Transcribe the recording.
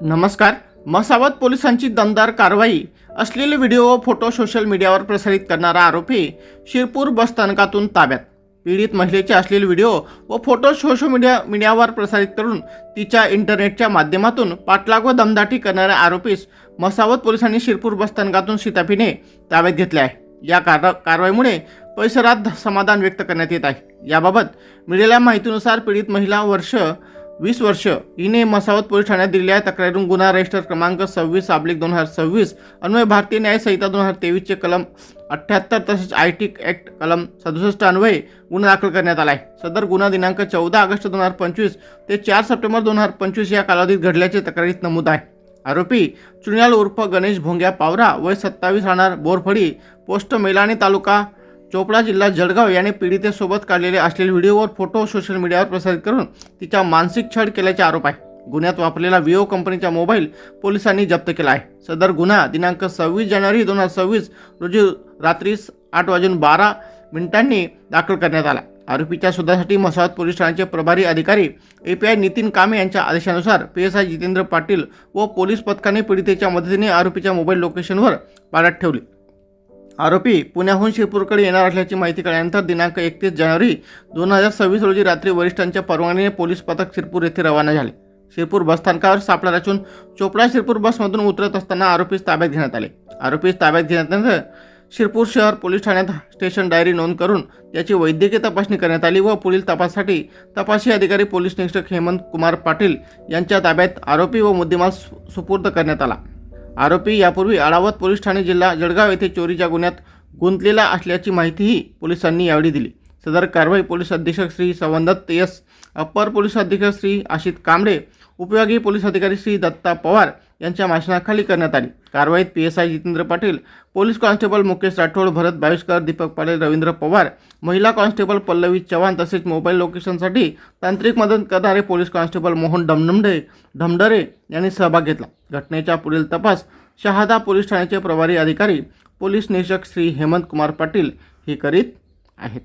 नमस्कार. मसावत पोलिसांची दमदार कारवाई. असलेले व्हिडिओ व फोटो सोशल मीडियावर प्रसारित करणारा आरोपी शिरपूर बसस्थानकातून ताब्यात. पीडित महिलेचे असलेले व्हिडिओ व फोटो सोशल मीडिया मीडियावर प्रसारित करून तिच्या इंटरनेटच्या माध्यमातून पाठलाग व दमदाटी करणाऱ्या आरोपीस मसावत पोलिसांनी शिरपूर बसस्थानकातून सीताफीने ताब्यात घेतले आहे. या कार कारवाईमुळे परिसरात समाधान व्यक्त करण्यात येत आहे. याबाबत मिळालेल्या माहितीनुसार पीडित महिला वर्ष वीस वर्ष. हिने मसावत पोलीस ठाण्यात दिलेल्या तक्रारीवरून गुन्हा रजिस्टर क्रमांक सव्वीस अब्लिक दोन हजार सव्वीस अन्वय भारतीय न्याय संहिता दोन हजार तेवीसचे कलम अठ्ठ्याहत्तर तसेच आय टी ॲक्ट कलम सदुसष्ट अन्वये गुन्हा दाखल करण्यात आला आहे सदर गुन्हा दिनांक चौदा ऑगस्ट दोन हजार पंचवीस ते चार सप्टेंबर दोन हजार पंचवीस या कालावधीत घडल्याचे तक्रारीत नमूद आहे. आरोपी चुनियाल उर्फ गणेश भोंग्या पावरा वय सत्तावीस राहणार बोरफडी पोस्ट मेलाणी तालुका चोपडा जिल्हा जळगाव याने पीडितेसोबत काढलेले असलेले व्हिडिओ व फोटो सोशल मीडियावर प्रसारित करून तिचा मानसिक छळ केल्याचे आरोप आहे. गुन्ह्यात वापरलेला विओ कंपनीचा मोबाईल पोलिसांनी जप्त केला आहे. सदर गुन्हा दिनांक सव्वीस जानेवारी दोन हजार सव्वीस रोजी रात्री आठ वाजून बारा मिनिटांनी दाखल करण्यात आला. आरोपीच्या शोधासाठी मसावत पोलीस ठाण्याचे प्रभारी अधिकारी A P I Nitin Kame यांच्या आदेशानुसार P S I Jitendra Patil व पोलीस पथकाने पीडितेच्या मदतीने आरोपीच्या मोबाईल लोकेशनवर पाळत ठेवली. आरोपी पुण्याहून शिरपूरकडे येणार असल्याची माहिती कळल्यानंतर दिनांक एकतीस जानेवारी दोन हजार सव्वीस रोजी रात्री वरिष्ठांच्या परवानगीने पोलीस पथक शिरपूर येथे रवाना झाले. शिरपूर बसस्थानकावर सापळा रचून चोपडा शिरपूर बसमधून उतरत असताना आरोपीस ताब्यात घेण्यात आले. आरोपीस ताब्यात घेण्यानंतर शिरपूर शहर पोलीस ठाण्यात स्टेशन डायरी नोंद करून त्याची वैद्यकीय तपासणी करण्यात आली व पुढील तपासासाठी तपासी अधिकारी पोलीस निरीक्षक हेमंत कुमार पाटील यांच्या ताब्यात आरोपी व मुद्देमाल सु- सुपूर्द करण्यात आला. आरोपी यापूर्वी आळावत पोलीस ठाणे जिल्हा जळगाव येथे चोरीच्या गुन्ह्यात गुंतलेला असल्याची माहितीही पोलिसांनी यावेळी दिली. सदर कारवाई पोलीस अधीक्षक Shri Samvadatta S upper police अधीक्षक श्री आशित कांबळे उपयोगी पोलीस अधिकारी श्री दत्ता पवार यांच्या माशनाखाली करण्यात आली. कारवाईत P S I Jitendra Patil police constable Mukesh Rathod Bharat Baviskar Deepak Patil Ravindra Pawar महिला कॉन्स्टेबल पल्लवी चव्हाण तसेच मोबाईल लोकेशनसाठी तांत्रिक मदत करणारे पोलीस कॉन्स्टेबल मोहन डमडमडे ढमडरे यांनी सहभाग घेतला. घटनेचा पुढील तपास शहादा पोलीस ठाण्याचे प्रभारी अधिकारी पोलीस निरीक्षक श्री हेमंत कुमार पाटील हे करीत आहेत.